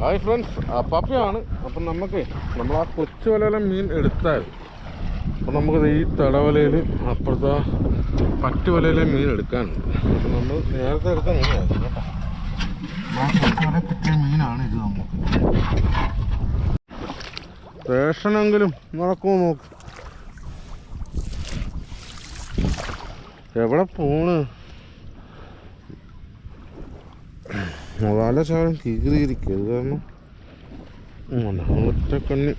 Hi friends അപ്പാപ്പയാണ് അപ്പം നമുക്ക് നമ്മൾ ആ കൊച്ചു വലയിലെ മീൻ എടുത്താൽ അപ്പം നമുക്ക് ഈ തടവലയിൽ അപ്പുറത്തെ പറ്റു വലയിലെ മീൻ എടുക്കാനുണ്ട്. അപ്പം നമ്മൾ നേരത്തെ എടുത്ത മീനായിരുന്നു കിട്ടിയ മീനാണ് ഇത് നമുക്ക്. റേഷനെങ്കിലും നടക്കുമോ നോക്ക്. എവിടെ പോണ്? വല ശകലം കീറിയിരിക്കും അത് കാരണം ഉം, ഒറ്റക്കണ്ണി.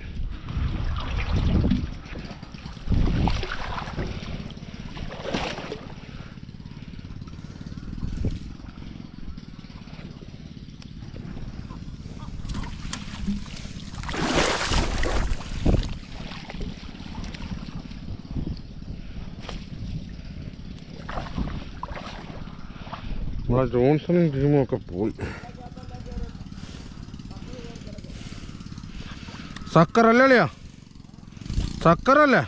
നമ്മളെ ജോൺസണും ടീമും ഒക്കെ പോയി സക്കറല്ലേ അളിയാ? സക്കറല്ലേ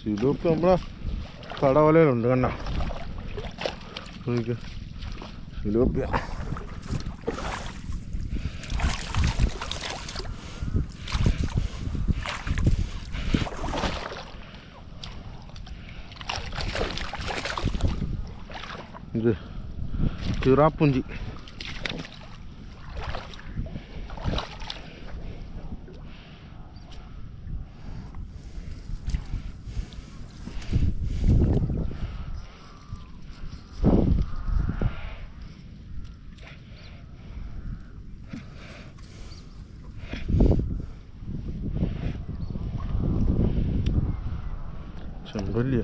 സിലോപ്പ് നമ്മളെ കടവലയിലുണ്ട് കണ്ട നോക്കിയ ഇത് ചിറാപ്പുഞ്ചി ചെമ്പല്ലിയ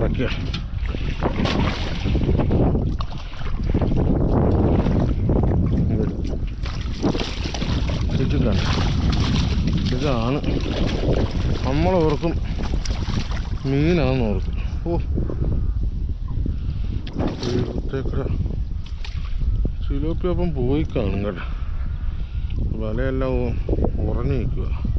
Aquí. ഇതാണ്. നമ്മൾ ഓർക്കും മീനാണെന്ന് ഓർക്കും. ഓ. സിലോപ്പി അപ്പം പോയി കാണും കേട്ടോ. വലയെല്ലാം ഉറഞ്ഞു നിൽക്കുക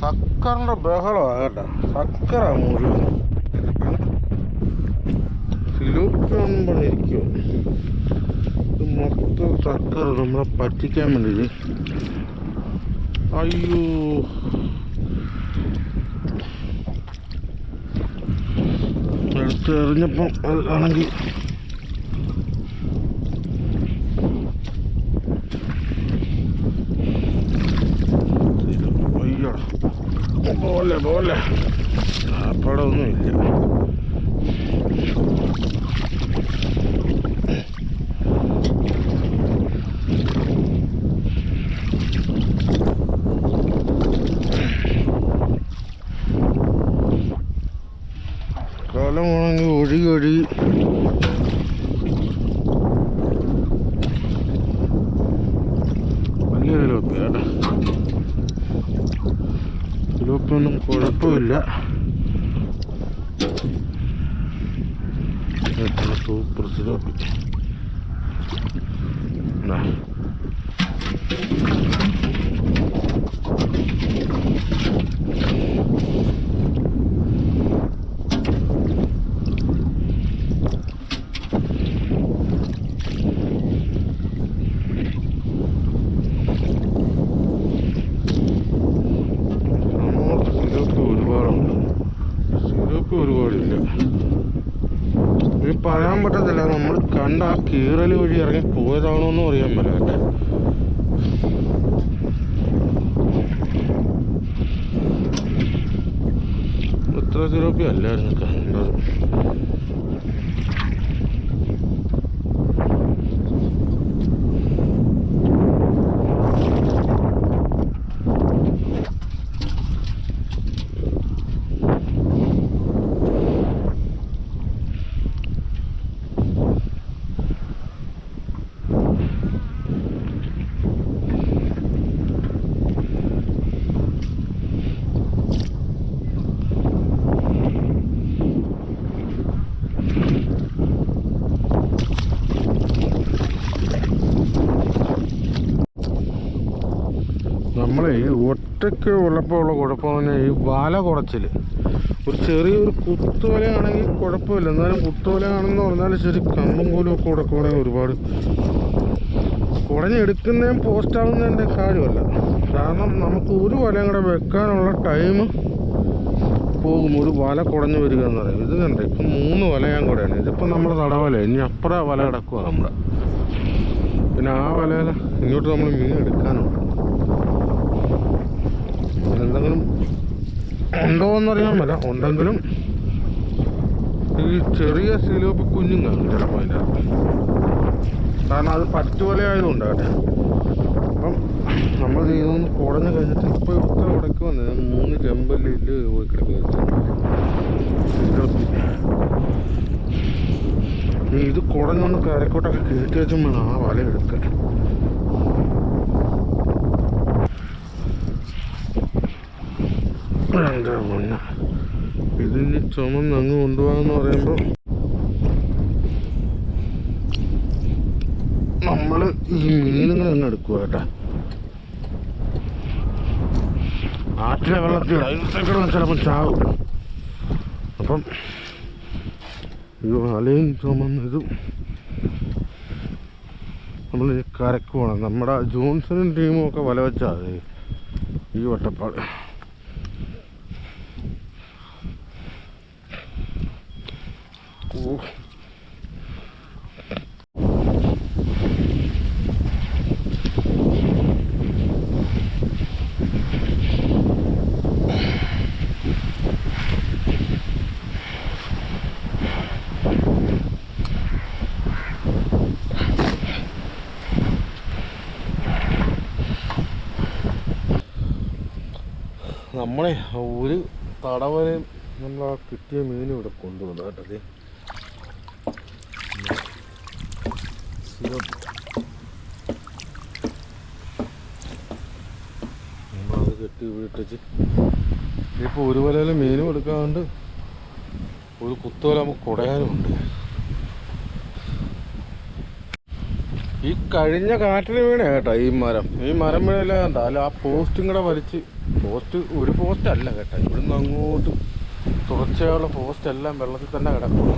സക്കറിന്റെ ബഹളം ആകട്ടെ സക്കറ മുഴുവൻ ഇത് മൊത്തം സക്കർ നമ്മളെ പറ്റിക്കാൻ വേണ്ടി അയ്യോ. എടുത്ത് എറിഞ്ഞപ്പം ആണെങ്കിൽ പോലെ പോലെ കാപ്പടമൊന്നും ഇല്ല ചെറിയൊഴി വലിയ തിലോപ്പി കേട്ടോ തിലോപ്പിയൊന്നും കുഴപ്പമില്ല സൂപ്പർ സിലോപ്പി ദാ. അങ്ങോട്ട് സിലോപ്പി ഒരുപാടുണ്ട് സിലോപ്പി ഒരുപാടില്ല ഇത് പറയാൻ പറ്റത്തില്ല നമ്മൾ കണ്ട ആ കീറൽ വഴി ഇറങ്ങി പോയതാണോ എന്നും അറിയാൻ പറ്റില്ല കേട്ടോ ഇത്ര സിലോപ്പി അല്ലായിരുന്നു കണ്ടത് നമ്മളെ ഈ ഒറ്റയ്ക്ക് ഉള്ളപ്പോൾ ഉള്ള കുഴപ്പം തന്നെ ഈ വല കുറച്ചിൽ ഒരു ചെറിയൊരു കുത്തുവലയാണെങ്കിൽ കുഴപ്പമില്ല. എന്നാലും കുത്തുവലയാണെന്ന് പറഞ്ഞാൽ ശരി കമ്പും കോലും ഒക്കെ ഉടക്കുവാണെങ്കിൽ ഒരുപാട്. കുടഞ്ഞെടുക്കുന്നതും പോസ്റ്റാകുന്നതിന്റെ കാര്യമല്ല. കാരണം നമുക്ക് ഒരു വലയും കൂടെ വെക്കാനുള്ള ടൈം പോകും. ഒരു വല കുടഞ്ഞു വരിക എന്ന് പറയും ഇത് കണ്ടേ? ഇപ്പം മൂന്ന് വല ഞാൻ കൂടെയാണ്. ഇതിപ്പോൾ നമ്മുടെ തടവല ഇനി അപ്പുറം വല കിടക്കുക നമ്മുടെ. പിന്നെ ആ വലയിൽ ഇങ്ങോട്ട് നമ്മൾ മീൻ എടുക്കാനുണ്ട്. എന്തെങ്കിലും ഉണ്ടോ എന്നറിയാൻ പറ്റില്ല ഉണ്ടെങ്കിലും ഈ ചെറിയ സിലോപ്പി കുഞ്ഞുങ്ങളാണ് ചിലപ്പോൾ അതിന്റെ. കാരണം അത് പറ്റുപോലെ ആയതുകൊണ്ട് അപ്പം നമ്മൾ ഇതൊന്ന് കുടഞ്ഞ് കഴിഞ്ഞിട്ട് ഇപ്പോൾ ഇത്ര ഉടക്കി വന്നത് മൂന്ന് ചെമ്പല്ലിൽ പോയി ഇനി ഇത് കുടഞ്ഞൊന്ന് കരക്കോട്ടൊക്കെ കയറ്റി വെച്ചും വേണം ആ വല എടുക്കാൻ എന്റെ പൊന്ന? ഇതിന് ചുമന്ന് അങ്ങ് കൊണ്ടുപോകാന്ന് പറയുമ്പോൾ നമ്മൾ ഈ മീനുകൾ അങ്ങ് എടുക്കുക കേട്ടാ. ആറ്റിലെ വെള്ളത്തിൽ അതിനൊക്കെ ചിലപ്പോൾ ചാവും. അപ്പം ഈ വലയും ചുമന്നതും നമ്മൾ കരക്കുവാണ്. നമ്മുടെ ജോൺസണും ടീമും ഒക്കെ വല വെച്ചാൽ ഈ വട്ടപ്പാട്. നമ്മളെ ഒരു തടവനെ നമ്മൾ കിട്ടിയ മീനും ഇവിടെ കൊണ്ടുവന്നു കേട്ടത് നമ്മളത് കെട്ടി വീട്ടിച്ച്. ഇപ്പോൾ ഒരു വലയിലും മീനും എടുക്കാണ്ട് ഒരു കുത്തുവല നമുക്ക് കുടയാനുമുണ്ട് ഈ കഴിഞ്ഞ കാറ്റിന് വീണ കേട്ടോ ഈ മരം. ഈ മരം വീണല്ല കണ്ട? അല്ല ആ പോസ്റ്റും കൂടെ വലിച്ച് പോസ്റ്റ് ഒരു പോസ്റ്റ് അല്ല കേട്ടോ. ഇവിടുന്ന് അങ്ങോട്ട് തുടർച്ചയുള്ള പോസ്റ്റ് എല്ലാം വെള്ളത്തിൽ തന്നെ കിടക്കും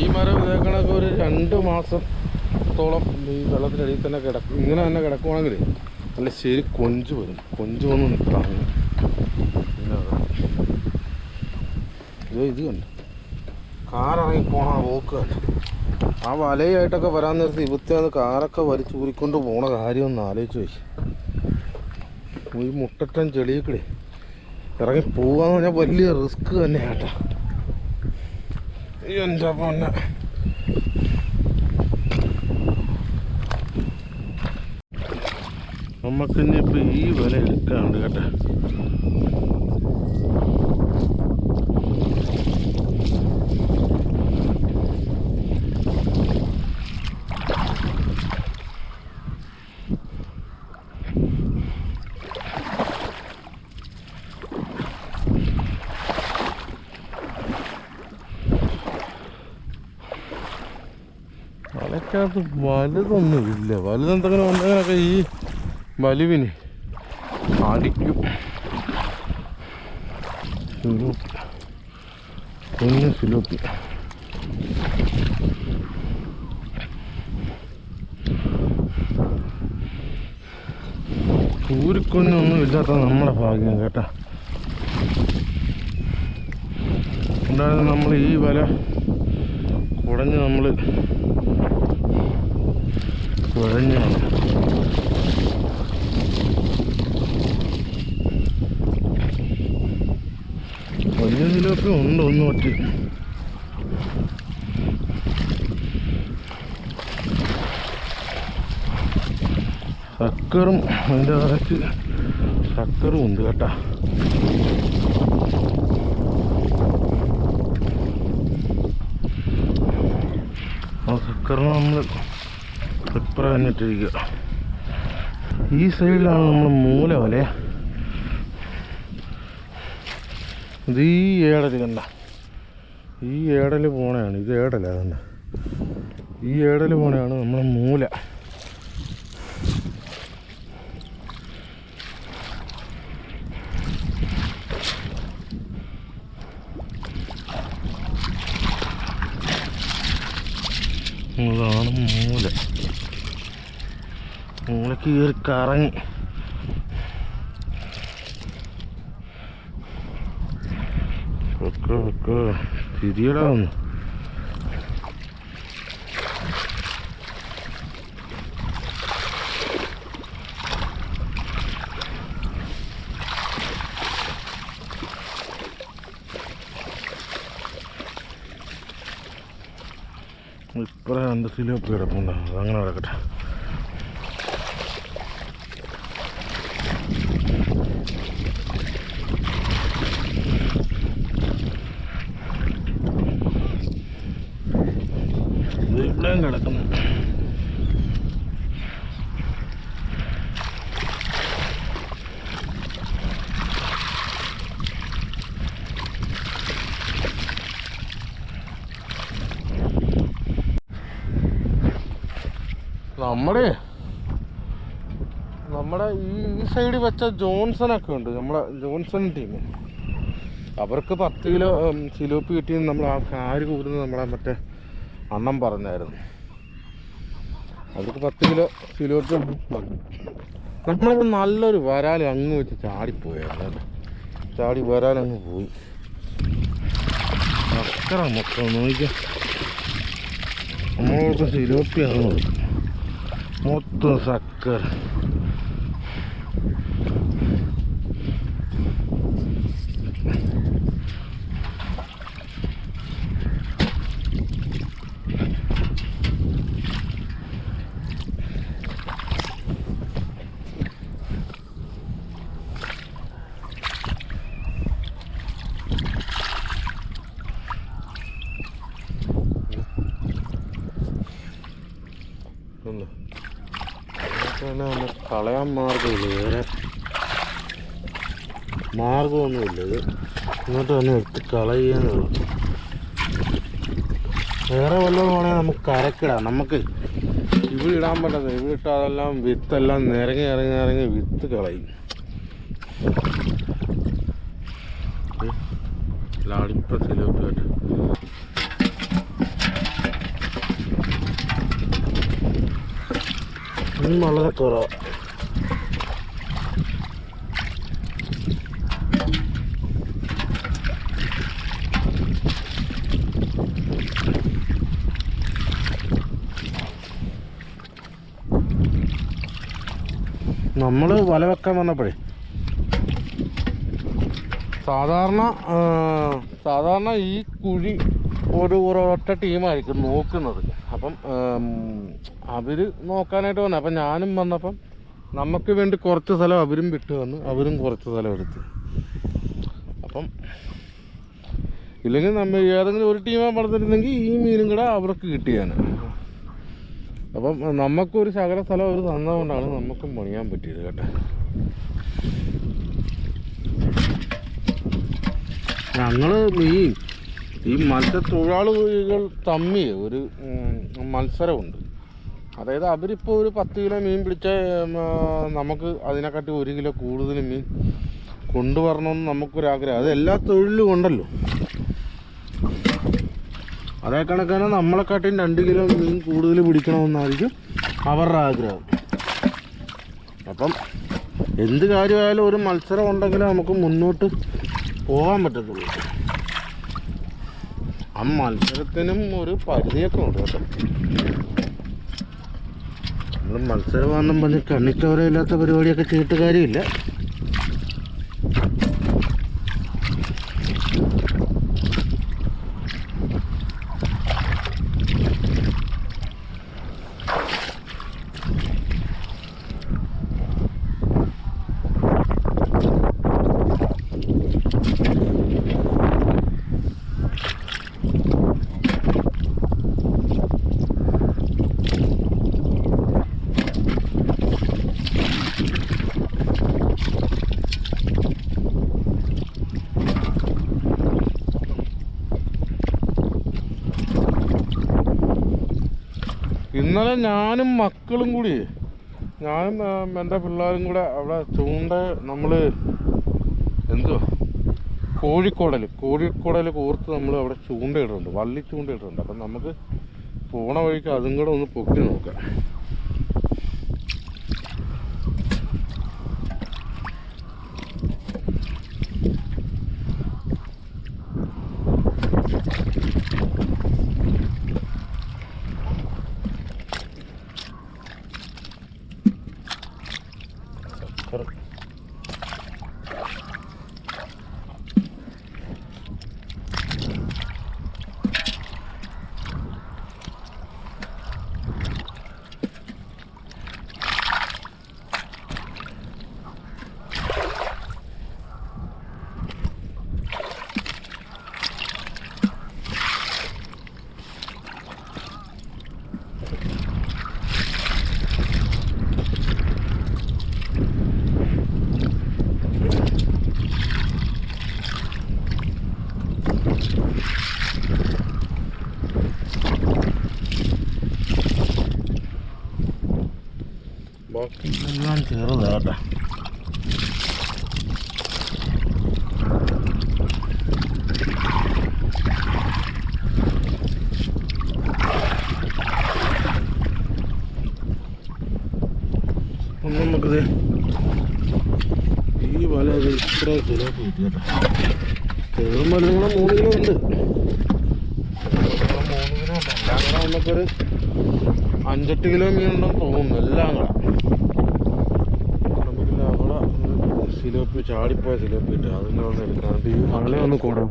ഈ മരം ഇതേക്കണൊക്കെ ഒരു രണ്ട് മാസത്തോളം ഈ വെള്ളത്തിനടിയിൽ തന്നെ കിടക്കും. ഇങ്ങനെ തന്നെ കിടക്കുവാണെങ്കിൽ നല്ല ശരി കൊഞ്ച് വരും. കൊഞ്ച് വന്ന് നിൽക്കാം ഇത് ഇത് കണ്ട്? കാറിറങ്ങി പോണ പോക്ക് കണ്ട്? ആ വലയായിട്ടൊക്കെ വരാൻ നേരത്ത് ഇവിടുത്തെ കാറൊക്കെ വലിച്ചൂരിക്കൊണ്ട് പോണ കാര്യം ഒന്ന് ആലോചിച്ച് പോയി ഈ മുട്ടറ്റൻ ചെളിയിക്കടെ ഇറങ്ങി പോകാന്ന് പറഞ്ഞാൽ വലിയ റിസ്ക് തന്നെ എന്റെ പൊന്നെ നമുക്കിനിയിപ്പോൾ ഈ വില എടുക്കാണ്ട് കേട്ടാ വലക്കകത്ത് വലുതൊന്നും ഇല്ല വലുതെന്തെങ്കിലും ഉണ്ടെങ്കിലൊക്കെ ഈ വലിവിന് അടിക്കും കുഞ്ഞു ഇല്ലാത്ത നമ്മുടെ ഭാഗ്യം കേട്ടാ. ഉണ്ടായിരുന്നു നമ്മൾ ഈ വല കുടഞ്ഞ് നമ്മൾ കുഴഞ്ഞാണ് വലിയ ഉണ്ട് ഒന്ന് ഒറ്റ. ശക്കറും അതിന്റെ അകത്ത് ശക്കറും ഉണ്ട് കേട്ടാ ആ ശക്കറിന് നമ്മൾ പ്രിപ്പർ കഴിഞ്ഞിട്ടിരിക്കുക ഈ സൈഡിലാണ് നമ്മൾ മൂല വല ഇത് ഈ ഏടൽ കണ്ട. ഈ ഏടൽ പോണയാണ്. ഇത് ഏടല കണ്ട ഈ ഏടൽ പോണയാണ് നമ്മളെ മൂല. അതാണ് മൂല. മൂല കീറി കറങ്ങി. തിരിയടാ ഒന്ന്. രണ്ട് സിലോപ്പി കിടപ്പുണ്ട് അതങ്ങനെ കിടക്കട്ടെ ഇത് ഇവിടെയും കിടക്കുന്നു നമ്മുടെ നമ്മുടെ ഈ ഈ സൈഡിൽ വെച്ച ജോൺസൺ ഒക്കെ ഉണ്ട്. നമ്മളെ ജോൺസൺ ടീം അവർക്ക് പത്ത് കിലോ സിലോപ്പ് കിട്ടിയെന്ന് നമ്മൾ ആ കാര് കൂരുന്നത് നമ്മളെ മറ്റേ അണ്ണം പറഞ്ഞായിരുന്നു. അവർക്ക് പത്ത് കിലോ സിലോപ്പി നമ്മളിപ്പോൾ നല്ലൊരു വരാൽ അങ്ങ് വെച്ച് ചാടിപ്പോയായിരുന്നു കേട്ടോ. ചാടി വരാൽ അങ്ങ് പോയി. അക്കറ മൊത്തം നോക്കിയാൽ നമ്മളോട് സിലോപ്പിയാണ് മൊത്തം സക്കർ ഉണ്ട് അതൊക്കെ തന്നെ നമുക്ക് കളയാൻ മാർഗമില്ല വേറെ മാർഗമൊന്നുമില്ല ഇത് ഇങ്ങോട്ട് തന്നെ എടുത്ത് കളയാനുള്ളൂ വേറെ വല്ലതും വേണമെങ്കിൽ നമുക്ക് കരക്കിടാം. നമുക്ക് ഇവിടെ ഇടാൻ പറ്റത്തില്ല. ഇവിടെ ഇട്ടാൽ വിത്തെല്ലാം നിരങ്ങി ഇറങ്ങി ഇറങ്ങി വിത്ത് കളയും. ലാടിപ്പ സിലോപ്പിയായിട്ട് ഇനി വളരെ കുറവാണ് നമ്മൾ വല വെക്കാൻ വന്നപ്പോഴേ. സാധാരണ സാധാരണ ഈ കുഴി ഒരു ഒരൊറ്റ ടീമായിരിക്കും നോക്കുന്നത്. അപ്പം അവർ നോക്കാനായിട്ട് വന്നു. അപ്പം ഞാനും വന്നപ്പം നമുക്ക് വേണ്ടി കുറച്ച് സ്ഥലം അവരും വിട്ടു വന്നു അവരും കുറച്ച് സ്ഥലം എടുത്തു. അപ്പം ഇല്ലെങ്കിൽ നമ്മൾ ഏതെങ്കിലും ഒരു ടീമാണ് പറഞ്ഞിരുന്നെങ്കിൽ ഈ മീനും കൂടെ അവർക്ക് കിട്ടിയാണ് അപ്പം നമുക്കൊരു ശകല സ്ഥലം അവർ തന്നതുകൊണ്ടാണ് നമുക്കും പണിയാൻ പറ്റിയത് കേട്ടോ. ഞങ്ങൾ ഈ ഈ മത്സ്യത്തൊഴിലാളികൾ തമ്മിൽ ഒരു മത്സരമുണ്ട്. അതായത് അവരിപ്പോൾ ഒരു പത്ത് കിലോ മീൻ പിടിച്ച നമുക്ക് അതിനെക്കാട്ടി ഒരു കിലോ കൂടുതൽ മീൻ കൊണ്ടുവരണമെന്ന് നമുക്കൊരാഗ്രഹം. അത് എല്ലാ തൊഴിലും ഉണ്ടല്ലോ. അതേ കണക്കാണ് നമ്മളെക്കാട്ടിയും രണ്ട് കിലോ മീൻ കൂടുതൽ പിടിക്കണമെന്നായിരിക്കും അവരുടെ ആഗ്രഹം. അപ്പം എന്ത് കാര്യമായാലും ഒരു മത്സരം ഉണ്ടെങ്കിലേ നമുക്ക് മുന്നോട്ട് പോകാൻ പറ്റത്തുള്ളൂ. ആ മത്സരത്തിനും ഒരു പരിധിയൊക്കെ ഉണ്ട് കേട്ടോ. നമ്മൾ മത്സരമാണെന്നും പറഞ്ഞ് കണ്ണിച്ചോരയില്ലാത്ത പരിപാടിയൊക്കെ ചെയ്തിട്ട് കാര്യമില്ല ഇന്നലെ ഞാനും മക്കളും കൂടി ഞാനും എന്റെ പിള്ളേരും കൂടെ അവിടെ ചൂണ്ട നമ്മൾ എന്തുവാ കോഴിക്കോടൽ കോഴിക്കോടൽ കോർത്ത് നമ്മൾ അവിടെ ചൂണ്ടയിടുന്നുണ്ട് വള്ളി ചൂണ്ടയിടുന്നുണ്ട് അപ്പം നമുക്ക് പോണ വഴിക്ക് അതും കൂടെ ഒന്ന് പൊക്കി നോക്കാം ബാക്കി എല്ലാം കേട്ടോ. നമുക്കത് ഈ വല ഇത് ഇത്ര കിലോ കിട്ടി. കേട്ടോ ചെറുതും ഉണ്ട്. ചെറുതും ഉണ്ട്. എല്ലാം കൂടെ നമുക്കൊരു അഞ്ചെട്ട് കിലോ മീനുണ്ടെന്ന് തോന്നുന്നു. എല്ലാം കൂടെ നമുക്കില്ല അവിടെ സിലോപ്പി ചാടിപ്പോയ സിലോപ്പി ഇട്ട് അതിന്റെ ഒന്ന് എടുക്കാണ്ട് ഈ വലയൊന്ന് കൂടാം.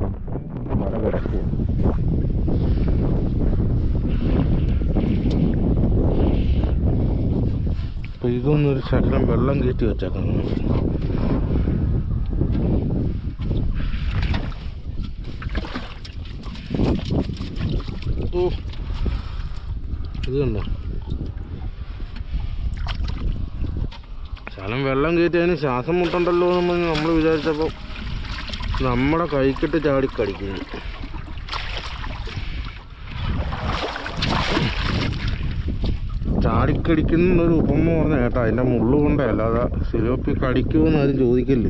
മഴ കിടക്കുക ഇപ്പൊ ഇതൊന്നൊരു ശകലം വെള്ളം കയറ്റി വെച്ചേക്കണം ഓ ഇത് കണ്ടോ ശകലം വെള്ളം കയറ്റി അതിന് ശ്വാസം മുട്ടണ്ടല്ലോ എന്ന് നമ്മൾ വിചാരിച്ചപ്പോൾ നമ്മുടെ കൈക്കിട്ട് ചാടി കടിക്കുന്നു. ചാടിക്കടിക്കുന്ന ഒരു ഉപമ പറഞ്ഞ കേട്ടോ അതിന്റെ മുള്ളു കൊണ്ടേ അല്ലാതെ സിലോപ്പി കടിക്കുമെന്ന് ആരും ചോദിക്കില്ല.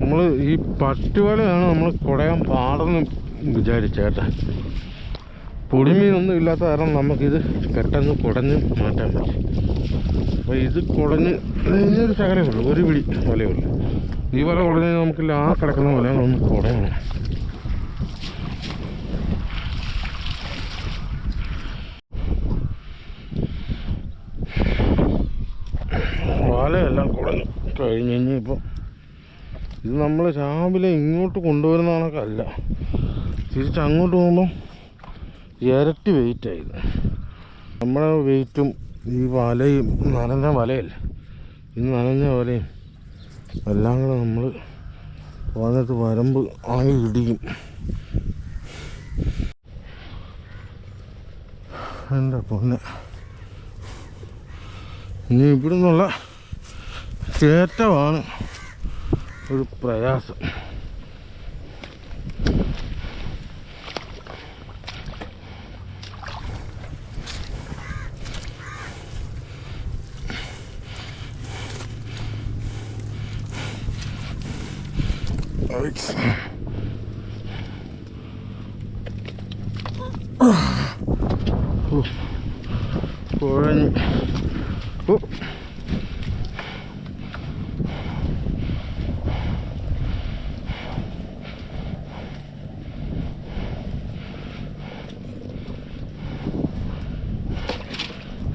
നമ്മൾ ഈ പട്ടുവലയാണ് നമ്മൾ കുടയാൻ പാടെന്ന് വിചാരിച്ചേട്ടാ പൊടിമീനൊന്നും ഇല്ലാത്ത കാരണം നമുക്കിത് പെട്ടെന്ന് കുടഞ്ഞ് മാറ്റാൻ പറ്റും. അപ്പോൾ ഇത് കുടഞ്ഞ് ഇതിനൊരു ശകലമേ ഉള്ളൂ ഒരു പിടി വലയുള്ളൂ ഈ വല കുടഞ്ഞ് നമുക്കില്ല ആ കിടക്കുന്ന വല ഒന്ന് കുടയണം. വലയെല്ലാം കുടഞ്ഞു കഴിഞ്ഞ് കഴിഞ്ഞിപ്പോൾ ഇത് നമ്മൾ രാവിലെ ഇങ്ങോട്ട് കൊണ്ടുവരുന്ന കണക്കല്ല തിരിച്ചങ്ങോട്ട് പോകുമ്പോൾ ഇരട്ടി വെയിറ്റായത് നമ്മുടെ വെയിറ്റും ഈ വലയും നനഞ്ഞ വലയല്ല? ഈ നനഞ്ഞ വലയും എല്ലാം കൂടെ നമ്മൾ വന്നിട്ട് വരമ്പ് ആയി ഇടിയും. എന്റെ പൊന്നെ. ഇനി ഇവിടെ നിന്നുള്ള ചേറ്റമാണ് ഒരു പ്രയാസം. Alex. കുഴഞ്ഞു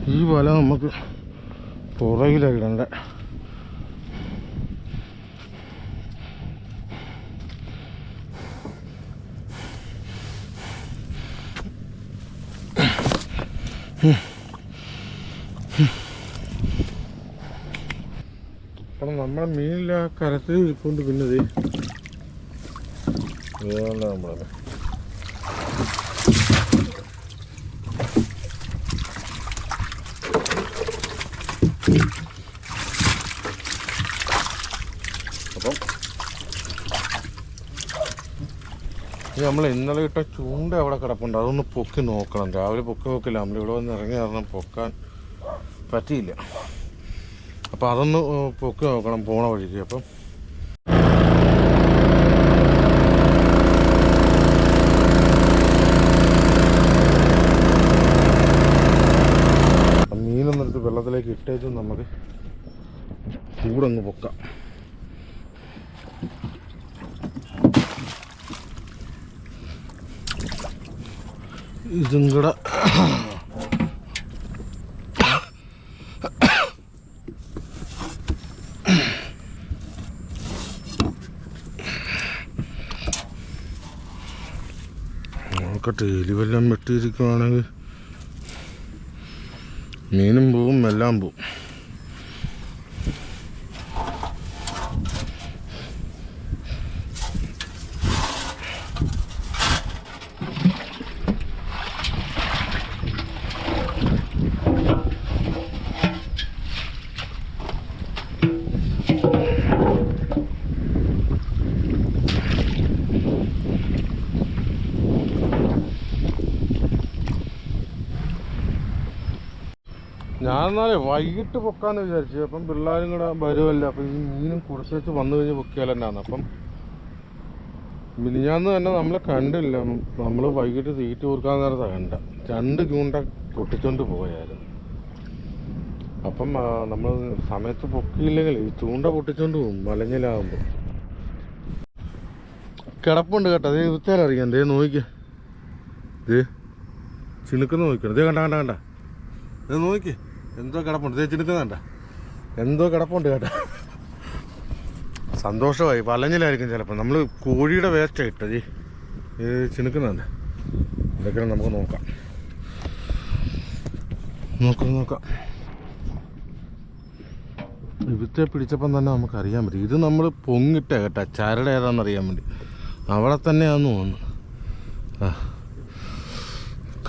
ഈ വല നമുക്ക് പുറകിലാണ് നമ്മുടെ മീനില്ല കരത്തിൽ ഇരിപ്പുണ്ട് പിന്നെ ഇതുകൊണ്ട് നമ്മളത് അപ്പം ഇത് നമ്മൾ ഇന്നലെ ഇട്ട ചൂണ്ട അവിടെ കിടപ്പുണ്ട്. അതൊന്ന് പൊക്കി നോക്കണം. രാവിലെ പൊക്കി നോക്കില്ല. നമ്മൾ ഇവിടെ വന്ന് ഇറങ്ങി കാരണം പൊക്കാൻ പറ്റിയില്ല. അപ്പോൾ അതൊന്ന് പൊക്ക് നോക്കണം പോണ വഴിക്ക് അപ്പം മീനൊന്നെടുത്ത് വെള്ളത്തിലേക്ക് ഇട്ടേച്ചും നമുക്ക് ചൂടങ്ങ് പൊക്കാം. ഇതും കൂടെ നോക്കട്ടെ എലി വല്ലതും വെട്ടിയിരിക്കുവാണെങ്കിൽ മീനും പോവും എല്ലാം പോവും ഞാൻ എന്നാലേ വൈകിട്ട് പൊക്കാന്ന് വിചാരിച്ചു. അപ്പം പിള്ളേരും കൂടെ വരുമല്ല അപ്പം ഈ മീനും കുടിച്ചേച്ച് വന്നു കഴിഞ്ഞ് പൊക്കിയാൽ അപ്പം മിനിഞ്ഞാന്ന് തന്നെ നമ്മളെ കണ്ടില്ല. നമ്മൾ വൈകിട്ട് തീറ്റ കൊടുക്കാൻ നേരത്തെ കണ്ട. രണ്ട് ചൂണ്ട പൊട്ടിച്ചോണ്ട് പോയായിരുന്നു. അപ്പം നമ്മൾ സമയത്ത് പൊക്കിയില്ലെങ്കിൽ ഈ ചൂണ്ട പൊട്ടിച്ചോണ്ട് പോകും മലഞ്ഞിലാകുമ്പോൾ കിടപ്പുണ്ട് കേട്ടോ. അതേ വൃത്തിയാലറിയാം ദേ നോക്കിക്കേ. ദേ ചിണുക്കുന്ന നോക്കണം ദേ കണ്ട കണ്ട കണ്ട. ദേ നോക്കി എന്തോ കിടപ്പുണ്ട്. തേച്ച് എടുക്കുന്നുണ്ട എന്തോ കിടപ്പുണ്ട് കേട്ടോ. സന്തോഷമായി. വലഞ്ഞിലായിരിക്കും ചിലപ്പോൾ. നമ്മൾ കോഴിയുടെ വേസ്റ്റ് ഇട്ടത് ഇത് ചിണുക്കുന്നുണ്ട് ഇതൊക്കെ നമുക്ക് നോക്കാം. നോക്കാം നോക്കാം. ഇവിടുത്തെ പിടിച്ചപ്പം തന്നെ നമുക്കറിയാൻ പറ്റും. ഇത് നമ്മൾ പൊങ്ങിട്ട കേട്ടാ. ചരട് ഏതാണെന്ന് അറിയാൻ വേണ്ടി. അവിടെ തന്നെയാണെന്ന് തോന്നുന്നു.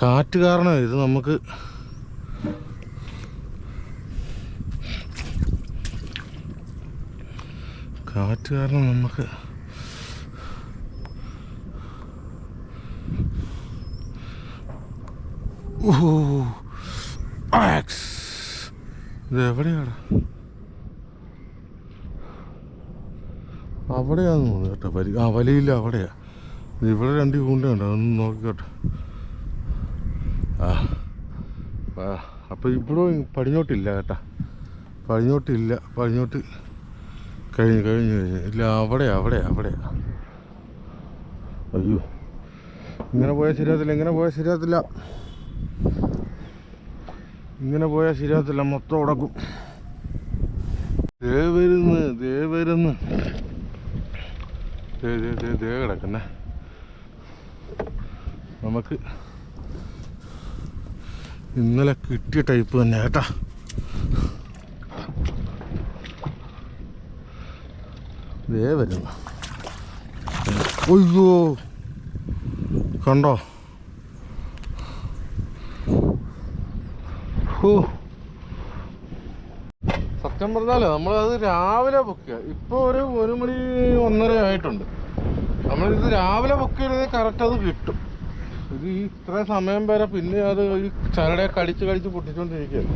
കാറ്റ് കാരണം ഇത് നമുക്ക് കാറ്റ് കാരണം നമുക്ക് ഓ ആക്സ് തോന്നുന്നു കേട്ടോ. വലി ആ വലിയില്ല അവിടെയാ. ഇവിടെ രണ്ട് കൂണ്ടുണ്ട് അതൊന്ന് നോക്കിക്കോട്ടെ. ആ. ആ അപ്പോൾ ഇവിടെ പടിഞ്ഞോട്ടില്ല കേട്ടാ. പടിഞ്ഞോട്ടില്ല പടിഞ്ഞോട്ട് കഴിഞ്ഞു കഴിഞ്ഞു കഴിഞ്ഞു. ഇല്ല അവിടെ അവിടെ അവിടെ അയ്യോ. ഇങ്ങനെ പോയാൽ ശരിയാത്തില്ല ഇങ്ങനെ പോയാൽ ശരിയാത്തില്ല ഇങ്ങനെ പോയാൽ ശരിയാത്തില്ല മൊത്തം ഉടക്കും. ദേ വരുന്ന് ദേ വരുന്ന്. ദേ ദേ ദേ ദേ കിടക്കുന്നേ നമുക്ക് ഇന്നലെ കിട്ടിയ ടൈപ്പ് തന്നെ കേട്ടാ. ദേ വരുന്ന. അയ്യോ. കണ്ടോ? ഹോ. സത്യം പറഞ്ഞാലേ നമ്മളത് രാവിലെ പൊക്കുക ഇപ്പോൾ ഒരു ഒരു മണി ഒന്നര ആയിട്ടുണ്ട്. നമ്മളിത് രാവിലെ പൊക്കിയത് കറക്റ്റ് അത് കിട്ടും. ഇത് ഈ ഇത്ര സമയം വരെ പിന്നെ അത് ഈ ചരടെ കടിച്ച് കടിച്ച് പൊട്ടിച്ചുകൊണ്ടിരിക്കുകയാണ്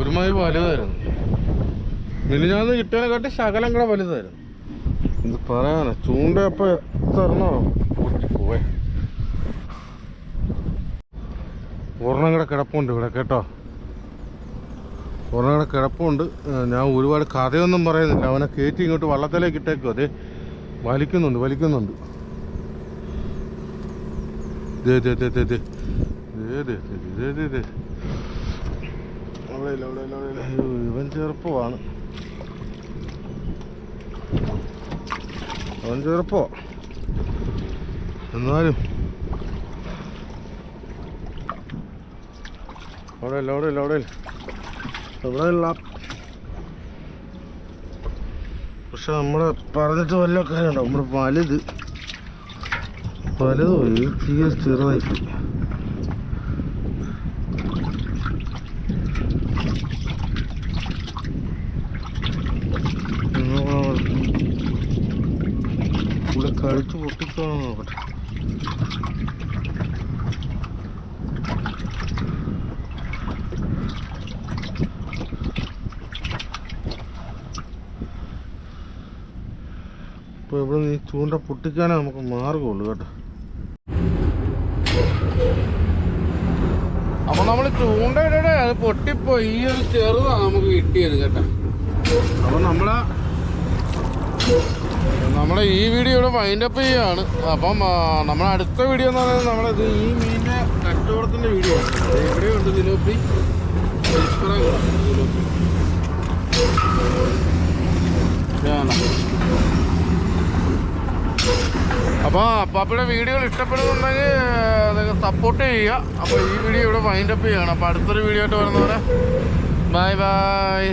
ഒരുമാതിരി വലുതായിരുന്നു. മിനിഞ്ഞാന്ന് കിട്ടിയതിനെക്കാട്ടി ശകലം കൂടെ വലുതായിരുന്നു. ഇത് പറയാനാ ചൂണ്ട അപ്പൊ എത്തരണോ പോയെ. ഒരെണ്ണം കൂടെ കിടപ്പുണ്ട് ഇവിടെ കേട്ടോ. ഒരെണ്ണം കൂടെ കിടപ്പുണ്ട്. ഞാൻ ഒരുപാട് കഥയൊന്നും പറയുന്നില്ല. അവനെ കയറ്റി ഇങ്ങോട്ട് വള്ളത്തിലേക്ക് ഇട്ടേക്കും. അതെ വലിക്കുന്നുണ്ട് വലിക്കുന്നുണ്ട്. അവിടെ ഇല്ല അവിടെ ഇല്ല ഇവൻ ചെറുപ്പമാണ്. അവൻ ചെറുപ്പോ എന്നാലും. അവിടെ ഇല്ല അവിടെ ഇല്ല അവിടെ ഇല്ല. എവിടെ ഇല്ല. പക്ഷെ നമ്മൾ പറഞ്ഞിട്ട് വല്ല കാര്യമുണ്ടോ? നമ്മുടെ വലുത്. വലുത് പോയി. തീരെ പോയി ഇവിടെ കളിച്ച് പൊട്ടിക്കണം നോക്കട്ടെ ഇപ്പൊ ഇവിടെ ഈ ചൂണ്ട പൊട്ടിക്കാനേ നമുക്ക് മാർഗമുള്ളൂ കേട്ടോ. അപ്പൊ നമ്മൾ ചൂണ്ട അത് പൊട്ടിപ്പോയി. ഈ ഒരു ചെറുതാണ് നമുക്ക് കിട്ടിയത് കേട്ടോ. അപ്പൊ നമ്മളെ നമ്മളെ ഈ വീഡിയോ ഇവിടെ വൈൻഡ് അപ്പ് ചെയ്യാണ്. അപ്പം നമ്മുടെ അടുത്ത വീഡിയോ എന്ന് പറയുന്നത് നമ്മളത് ഈ മീനിന്റെ കച്ചവടത്തിന്റെ വീഡിയോ എവിടെയുണ്ട് നിലോപ്പി ദിലോപ്പി? ഇതാണ്. അപ്പോൾ അപ്പാപ്പയുടെ വീഡിയോകൾ ഇഷ്ടപ്പെടുന്നുണ്ടെങ്കിൽ നിങ്ങൾ സപ്പോർട്ട് ചെയ്യുക. അപ്പോൾ ഈ വീഡിയോ ഇവിടെ വൈൻഡപ്പ് ചെയ്യണം. അപ്പോൾ അടുത്തൊരു വീഡിയോ ആയിട്ട് വരുന്നവരെ ബൈ ബൈ